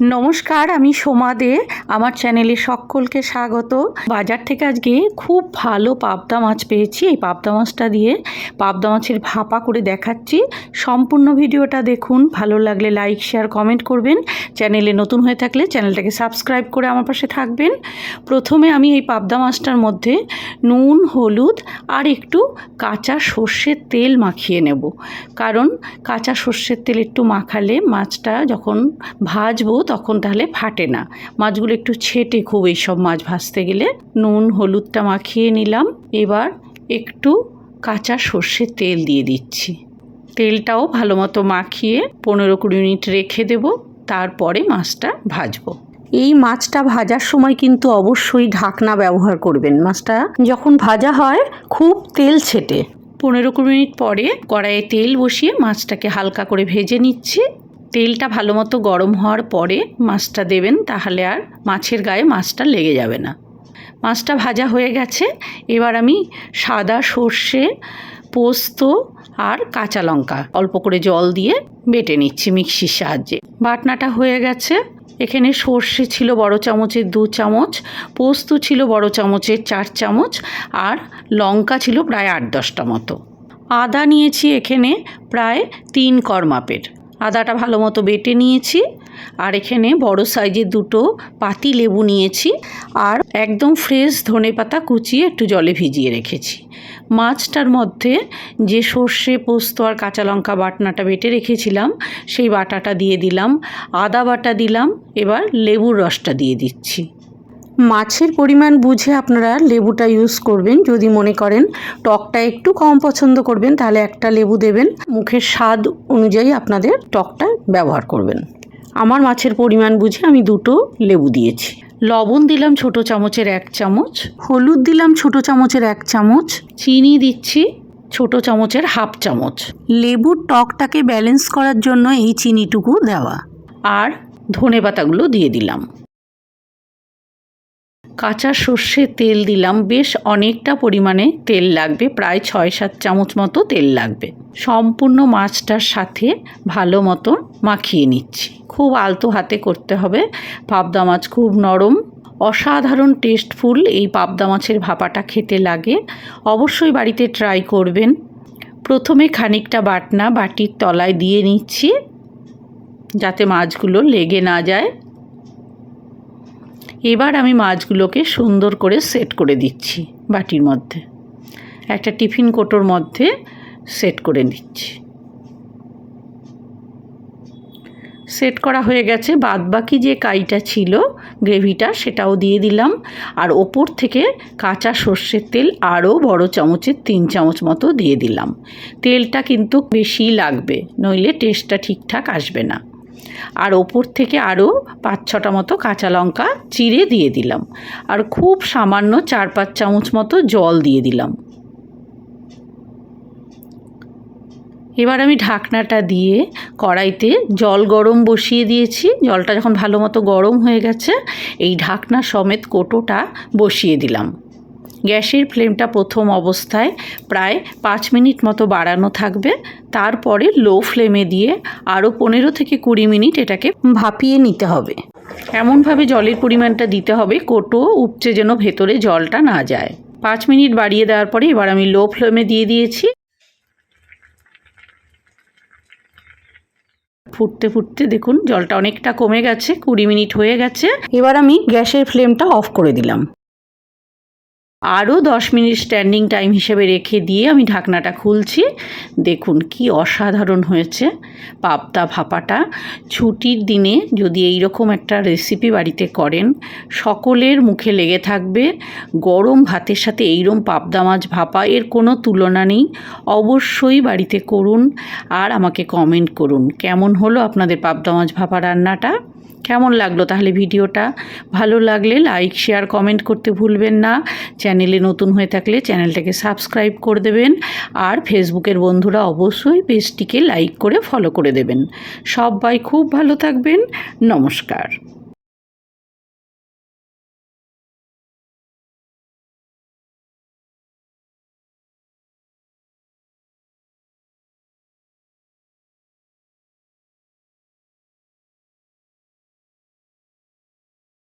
নমস্কার, আমি সোমা দে। আমার চ্যানেলে সকলকে স্বাগত। বাজার থেকে আজকে খুব ভালো পাবদা মাছ পেয়েছি। এই পাবদা মাছটা দিয়ে পাবদা মাছের ভাপা করে দেখাচ্ছি। সম্পূর্ণ ভিডিওটা দেখুন। ভালো লাগলে লাইক, শেয়ার, কমেন্ট করবেন। চ্যানেলে নতুন হয়ে থাকলে চ্যানেলটাকে সাবস্ক্রাইব করে আমার পাশে থাকবেন। প্রথমে আমি এই পাবদা মাছটার মধ্যে নুন, হলুদ আর একটু কাঁচা সর্ষের তেল মাখিয়ে নেব। কারণ কাঁচা সর্ষের তেল একটু মাখালে মাছটা যখন ভাজবো তখন তাহলে ফাটে না। মাছগুলো একটু ছেটে খুব এইসব মাছ ভাজতে গেলে নুন হলুদটা মাখিয়ে নিলাম। এবার একটু কাঁচা সর্ষের তেল দিয়ে দিচ্ছি। তেলটাও ভালো মতো মাখিয়ে পনেরো কুড়ি মিনিট রেখে দেব তারপরে মাছটা ভাজবো। এই মাছটা ভাজার সময় কিন্তু অবশ্যই ঢাকনা ব্যবহার করবেন। মাছটা যখন ভাজা হয় খুব তেল ছেটে। পনেরো কুড়ি মিনিট পরে কড়াইয়ে তেল বসিয়ে মাছটাকে হালকা করে ভেজে নিচ্ছি। তেলটা ভালো মতো গরম হওয়ার পরে মাছটা দেবেন, তাহলে আর মাছের গায়ে মাছটা লেগে যাবে না। মাছটা ভাজা হয়ে গেছে, এবার আমি সাদা সর্ষে, পোস্ত আর কাঁচা লঙ্কা অল্প করে জল দিয়ে বেটে নিচ্ছি মিক্সির সাহায্যে। বাটনাটা হয়ে গেছে, এখানে সর্ষে ছিল বড় চামচের দু চামচ, পোস্ত ছিল বড় চামচের চার চামচ, আর লঙ্কা ছিল প্রায় আট দশটা মতো। আদা নিয়েছি এখানে প্রায় তিন কর মাপের আদাটা ভালো মতো বেটে নিয়েছি। আর এখানে বড় সাইজের দুটো পাতি লেবু নিয়েছি। আর একদম ফ্রেশ ধনে পাতা কুচিয়ে একটু জলে ভিজিয়ে রেখেছি। মাছটার মধ্যে যে সর্ষে, পোস্ত আর কাঁচা লঙ্কা বাটনাটা বেটে রেখেছিলাম, সেই বাটাটা দিয়ে দিলাম, আদা বাটা দিলাম, এবার লেবুর রসটা দিয়ে দিচ্ছি। মাছের পরিমাণ বুঝে আপনারা লেবুটা ইউজ করবেন। যদি মনে করেন টকটা একটু কম পছন্দ করবেন, তাহলে একটা লেবু দেবেন। মুখের স্বাদ অনুযায়ী আপনাদের টকটা ব্যবহার করবেন। আমার মাছের পরিমাণ বুঝে আমি দুটো লেবু দিয়েছি। লবণ দিলাম ছোট চামচের এক চামচ, হলুদ দিলাম ছোট চামচের এক চামচ, চিনি দিচ্ছি ছোট চামচের হাফ চামচ। লেবুর টকটাকে ব্যালেন্স করার জন্য এই চিনিটুকু দেওয়া। আর ধনে পাতাগুলো দিয়ে দিলাম। কাঁচা সর্ষের তেল দিলাম। বেশ অনেকটা পরিমাণে তেল লাগবে, প্রায় ছয় সাত চামচ মতো তেল লাগবে। সম্পূর্ণ মাছটার সাথে ভালো মতো মাখিয়ে নিচ্ছি। খুব আলতো হাতে করতে হবে। পাবদা মাছ খুব নরম। অসাধারণ টেস্টফুল এই পাবদা মাছের ভাপাটা খেতে লাগে। অবশ্যই বাড়িতে ট্রাই করবেন। প্রথমে খানিকটা বাটনা বাটির তলায় দিয়ে নিচ্ছি, যাতে মাছগুলো লেগে না যায়। এবার আমি মাছগুলোকে সুন্দর করে সেট করে দিচ্ছি বাটির মধ্যে। একটা টিফিন কোটোর মধ্যে সেট করে নিচ্ছি। সেট করা হয়ে গেছে। বাদ বাকি যে কাইটা ছিল, গ্রেভিটা, সেটাও দিয়ে দিলাম। আর ওপর থেকে কাঁচা সর্ষের তেল আরও বড় চামচের তিন চামচ মতো দিয়ে দিলাম। তেলটা কিন্তু বেশি লাগবে, নইলে টেস্টটা ঠিকঠাক আসবে না। আর ওপর থেকে আরও পাঁচ ছটা মতো কাঁচা লঙ্কা চিড়ে দিয়ে দিলাম। আর খুব সামান্য চার পাঁচ চামচ মতো জল দিয়ে দিলাম। এবার আমি ঢাকনাটা দিয়ে কড়াইতে জল গরম বসিয়ে দিয়েছি। জলটা যখন ভালো মতো গরম হয়ে গেছে, এই ঢাকনা সমেত কোটোটা বসিয়ে দিলাম। গ্যাসের ফ্লেমটা প্রথম অবস্থায় প্রায় পাঁচ মিনিট মতো বাড়ানো থাকবে। তারপরে লো ফ্লেমে দিয়ে আরও পনেরো থেকে কুড়ি মিনিট এটাকে ভাপিয়ে নিতে হবে। এমনভাবে জলের পরিমাণটা দিতে হবে কোটো উপচে যেন ভেতরে জলটা না যায়। পাঁচ মিনিট বাড়িয়ে দেওয়ার পরে এবার আমি লো ফ্লেমে দিয়ে দিয়েছি। ফুটতে ফুটতে দেখুন জলটা অনেকটা কমে গেছে, কুড়ি মিনিট হয়ে গেছে। এবার আমি গ্যাসের ফ্লেমটা অফ করে দিলাম। আরও দশ মিনিট স্ট্যান্ডিং টাইম হিসেবে রেখে দিয়ে আমি ঢাকনাটা খুলছি। দেখুন কি অসাধারণ হয়েছে পাবদা ভাপাটা। ছুটির দিনে যদি এই রকম একটা রেসিপি বাড়িতে করেন, সকলের মুখে লেগে থাকবে। গরম ভাতের সাথে এইরকম পাবদা মাছ ভাপা, এর কোনো তুলনা নেই। অবশ্যই বাড়িতে করুন আর আমাকে কমেন্ট করুন। কেমন হলো আপনাদের পাবদা মাছ ভাপা রান্নাটা? কেমন লাগল তাহলে ভিডিওটা? ভালো লাগলে লাইক, শেয়ার, কমেন্ট করতে ভুলবেন না। চ্যানেলে নতুন হয়ে থাকলে চ্যানেলটাকে সাবস্ক্রাইব করে দেবেন। আর ফেসবুকের বন্ধুরা অবশ্যই পেজটিকে লাইক করে ফলো করে দেবেন। সবাই খুব ভালো থাকবেন। নমস্কার।